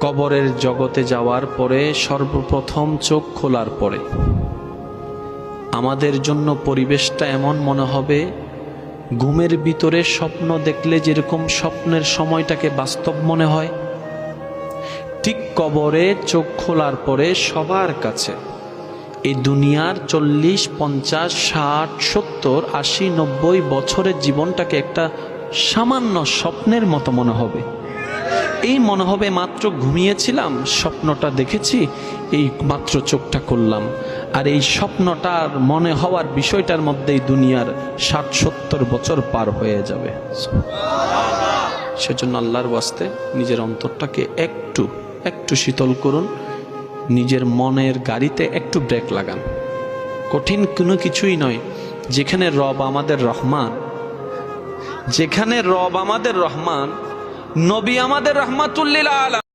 কবরের জগতে যাওয়ার পরে সর্বপ্রথম চোখ খোলার পরে। আমাদের জন্য পরিবেশটা এমন মনে হবে, ঘুমের ভিতরে স্বপ্ন দেখলে যেরকম স্বপ্নের সময়টাকে বাস্তব মনে হয়। ঠিক কবরে চোখ খোলার পরে সবার কাছে এই দুনিয়ার চল্লিশ, পঞ্চাশ, ষাট, সত্তর, আশি, নব্বই বছরের জীবনটাকে একটা সামান্য স্বপ্নের মতো মনে হবে। এই মনে হবে মাত্র ঘুমিয়েছিলাম, স্বপ্নটা দেখেছি, এই মাত্র চোখটা করলাম আর এই স্বপ্নটার মনে হওয়ার বিষয়টার মধ্যেই দুনিয়ার ষাট সত্তর বছর পার হয়ে যাবে। সেজন্য আল্লাহর ওয়াস্তে নিজের অন্তরটাকে একটু একটু শীতল করুন, নিজের মনের গাড়িতে একটু ব্রেক লাগান। কঠিন কোনো কিছুই নয়, যেখানে রব আমাদের রহমান, যেখানে রব আমাদের রহমান নবী আমাদের রহমাতুল্লিল আলা